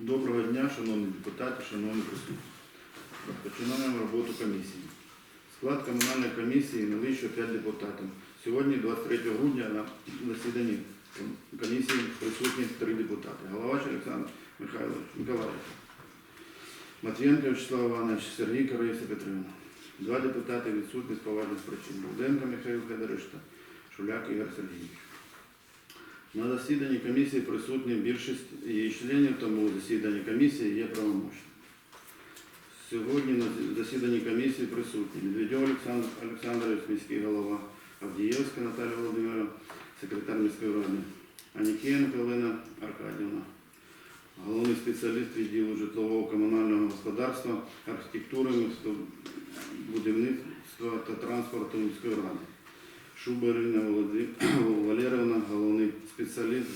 Доброго дня, шановні депутати, шановні присутні. Починаємо роботу комісії. Склад комунальної комісії вище 5 депутатів. Сьогодні, 23 грудня, на засіданні комісії присутні 3 депутати. Головач Олександр Михайлович Миколаївич, Матвієнко Вячеслав Іванович, Сергій Караїса Петрівна. Два депутати відсутні з поважних причин. Бурденко Михайло Федорович та Шуляк Ігор Сергійович. На засіданні комісії присутні більшість її членів, тому у засіданні комісії є правомочні. Сьогодні на засіданні комісії присутні Медведєв Олександр Олександрович, міський голова, Авдієвська Наталія Володимирівна, секретар міської ради, Анікієнко Олена Аркадівна, головний спеціаліст відділу житлового комунального господарства, архітектури, будівництва та транспорту міської ради. Шубарина Володи- Валерівна, головний спеціаліст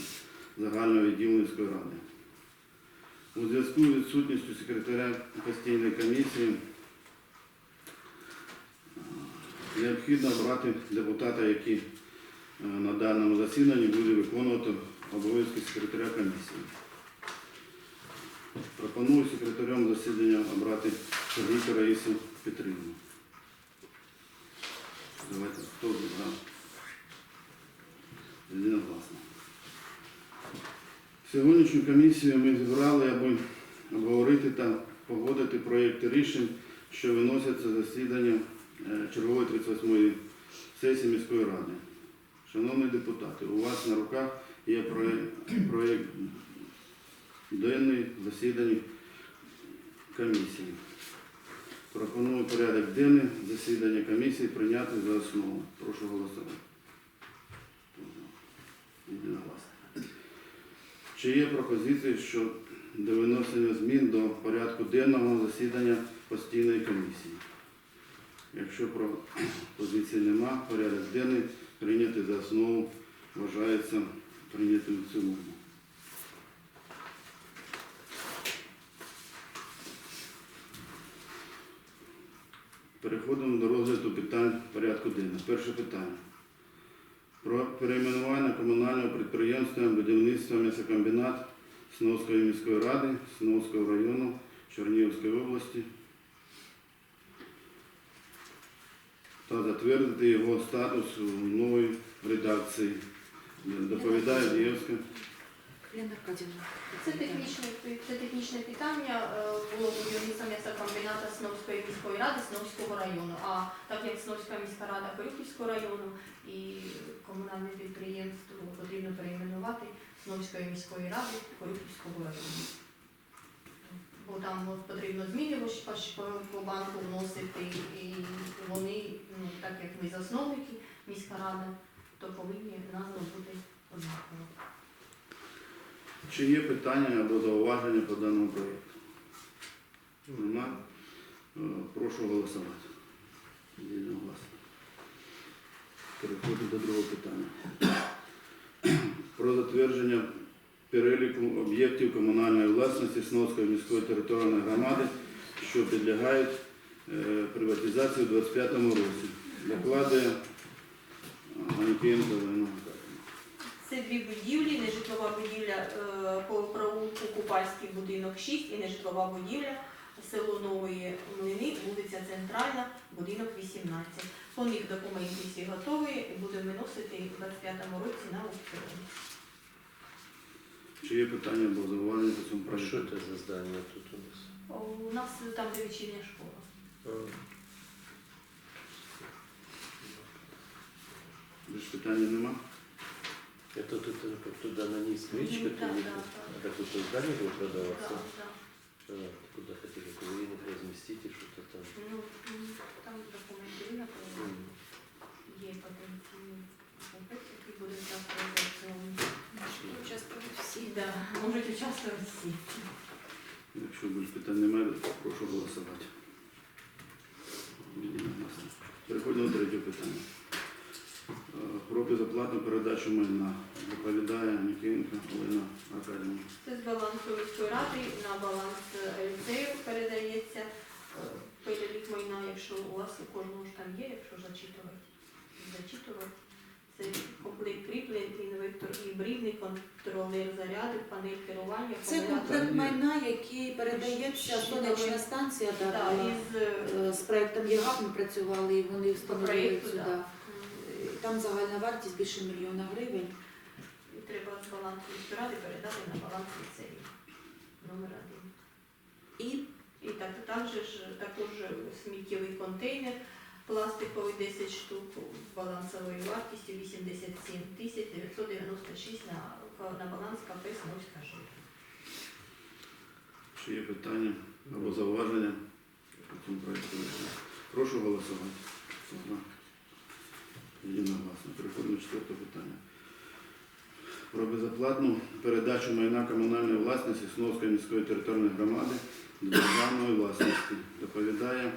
загального відділу ради. У зв'язку з відсутністю секретаря постійної комісії необхідно обрати депутата, який е, на даному засіданні буде виконувати обов'язки секретаря комісії. Пропоную секретарем засідання обрати Сергійка Раїсу Петрівну. Давайте, хто за? Єдиногласно. Сьогоднішню комісію ми зібрали, аби обговорити та погодити проєкти рішень, що виносяться засідання е, чергової 38-ї сесії міської ради. Шановні депутати, у вас на руках є проєкт, денний засідання комісії. Пропоную порядок денний засідання комісії прийняти за основу. Прошу голосувати. Чи є пропозиції щодо винесення змін до порядку денного засідання постійної комісії? Якщо пропозицій нема, порядок денний прийняти за основу вважається прийнятим в цілому. Переходимо до розгляду питань порядку денного. Перше питання. Про перейменування комунального підприємства будівництва м'ясокомбінат Сновської міської ради Сновського району Чернігівської області та затвердити його статус у новій редакції. Доповідає Дієвська. Лена Аркадівна. Це технічне, це технічне питання е, було будівництво м'ясокомбіната Сновської міської ради Сновського району. А так як Сновська міська рада Хорюківського району і комунальне підприємство потрібно перейменувати Сновської міської ради Хорюківського району. Бо там от, потрібно зміни по, банку вносити, і вони, ну, так як ми засновники, міська рада, то повинні назва бути однакова. Чи є питання або зауваження по даному проєкту? Нема. Е, Прошу голосувати. Переходимо до другого питання. Про затвердження переліку об'єктів комунальної власності Сновської міської територіальної громади, що підлягають е, приватизації у 2025 році. Докладує Ганькенко Олена Михайлівна. Це дві будівлі, нежитлова будівля е, по провулку Купальський будинок 6 і нежитлова будівля село Нової Млини, вулиця Центральна, будинок 18. По них документи всі готові будемо виносити у 25-му році на аукціон. Чи є питання або зауваження по цьому А проєкту? это за здание тут у нас? У нас там де вечірня школа. А, Більш питання нема? Это тут это как туда на низ речка Ну, да, перейдет? да, А как тут здание будет Да, продаваться? да. А, куда хотели курение разместить и что-то там? Ну, м, там документи виготовлені. М. Є потенційні покупці, які будуть завтра в аукціоні. Участвують всі. Да, можуть участвувати всі. Якщо більш питань немає, прошу голосувати. Єдиногласно. Переходимо до третього питання. Про безоплатну передачу майна. Доповідає Нікієнко Олена Аркадівна. Це з балансу міської ради на баланс е, ліцею передається е, перелік майна, якщо у вас у кожного ж там є, якщо зачитувати. Зачитувати. Це комплект кріплень, інвектор і брівний контролер заряду, панель керування, Це комплект майна, який передається сонячна станція. Да, Да, із е, З проектом ЄГАП ми працювали і вони встановили проєкту, сюди. да. Там загальна вартість більше мільйона гривень. І треба з балансу міськради передати на баланс ліцею. Номер один. І І так, також, ж- також сміттєвий контейнер пластиковий 10 штук з балансовою вартістю 87 тисяч 996 на, на баланс КП Смольська житло. Чи є питання або зауваження по цьому проєкту? Прошу голосувати. Єдиногласно. Переходимо до четвертого питання. Про безоплатну передачу майна комунальної власності Сновської міської територіальної громади до державної власності. Доповідає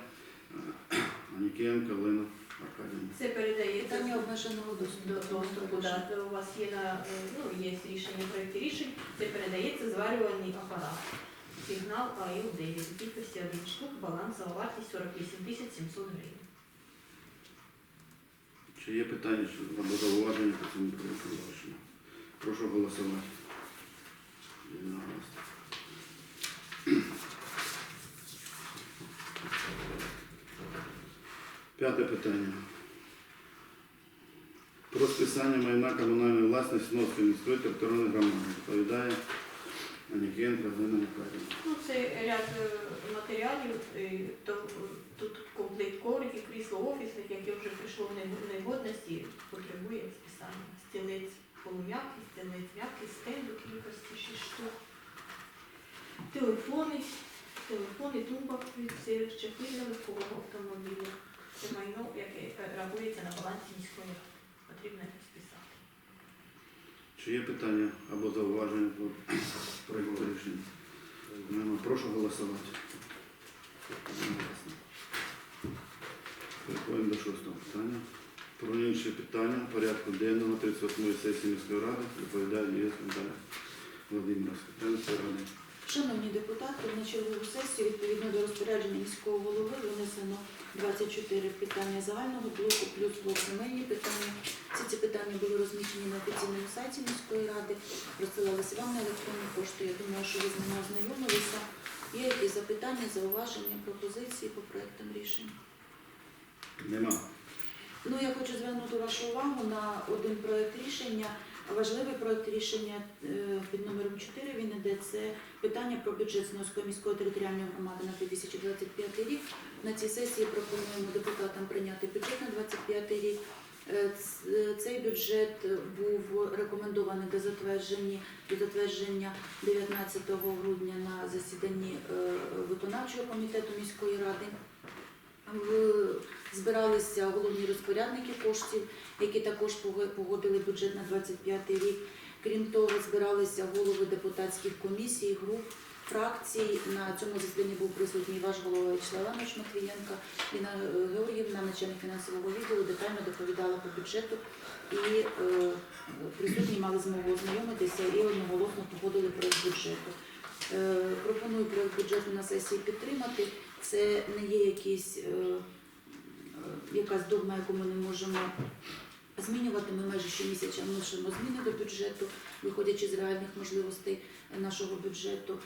Анікієнко Олена Аркадівна. Це передається питання обмеженого доступу. Да, у вас є на е, ну, є рішення проєкті рішень, це передається зварювальний апарат. Сигнал АІЛ-9 у кількості 1 штук, балансова вартість 48 тисяч 700 гривень. Чи є питання або зауваження по цьому проєкту? Прошу голосувати. П'яте питання. Про списання майна комунальної власності Сновської міської територіальної громади. Відповідає Анікієнко Галина Михайлівна. Ну, це ряд е, матеріалів, е, то, е, тут комплект ковриків, крісло офісних, яке вже прийшло в нег- негодності, потребує списання. Стілець полум'який, стілець м'який, стенд у кількості 6 штук. Телефони, телефони, тумба від частин легкового автомобіля. Це майно, яке рахується на балансі міської ради. Потрібно. Чи є питання або зауваження по проєкту рішення? Прошу голосувати. Переходимо до шостого питання. Про інші питання порядку денного 38 сесії міської ради доповідає ЄС Наталя Володимировська. ради. Шановні депутати, на чергову сесію відповідно до розпорядження міського голови винесено 24 питання загального блоку плюс блок земельні питання. Всі ці питання були розміщені на офіційному сайті міської ради, розсилалися вам на електронну пошту. Я думаю, що ви з ними ознайомилися. Є якісь запитання, зауваження, пропозиції по проектам рішень? Нема. Ну, я хочу звернути вашу увагу на один проект рішення. Важливий проект рішення е, під номером 4, він іде це питання про бюджет Сновської міської територіальної громади на 2025 рік. На цій сесії пропонуємо депутатам прийняти бюджет на 2025 рік. Е, Цей бюджет був рекомендований до затвердження, до затвердження 19 грудня на засіданні е, виконавчого комітету міської ради. Збиралися головні розпорядники коштів, які також погодили бюджет на 25 рік. Крім того, збиралися голови депутатських комісій, груп, фракцій. На цьому засіданні був присутній ваш голова Вячеслав Іванович Матвієнко. Інна е, Георгіївна, начальник фінансового відділу, детально доповідала по бюджету. І е, присутні мали змогу ознайомитися і одноголосно погодили проект бюджету. Е, пропоную проект бюджету на сесії підтримати. Це не є якісь. е, е, якась догма, яку ми не можемо змінювати. Ми майже щомісяця вносимо зміни до бюджету, виходячи з реальних можливостей нашого бюджету.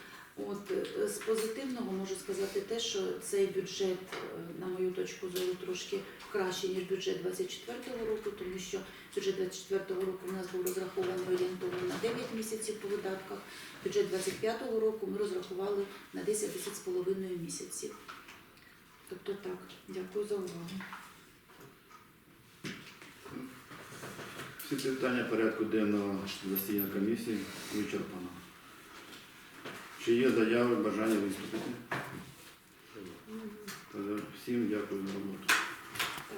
От е, з позитивного можу сказати те, що цей бюджет, е, на мою точку зору, трошки кращий, ніж бюджет 24-го року, тому що бюджет 24-го року у нас був розрахований орієнтовно на 9 місяців по видатках. Бюджет 25-го року ми розрахували на 10-10,5 місяців. Тобто так, дякую за увагу. Всі питання порядку денного засідання комісії вичерпано. Чи є заяви, бажання виступити? Всім дякую за роботу.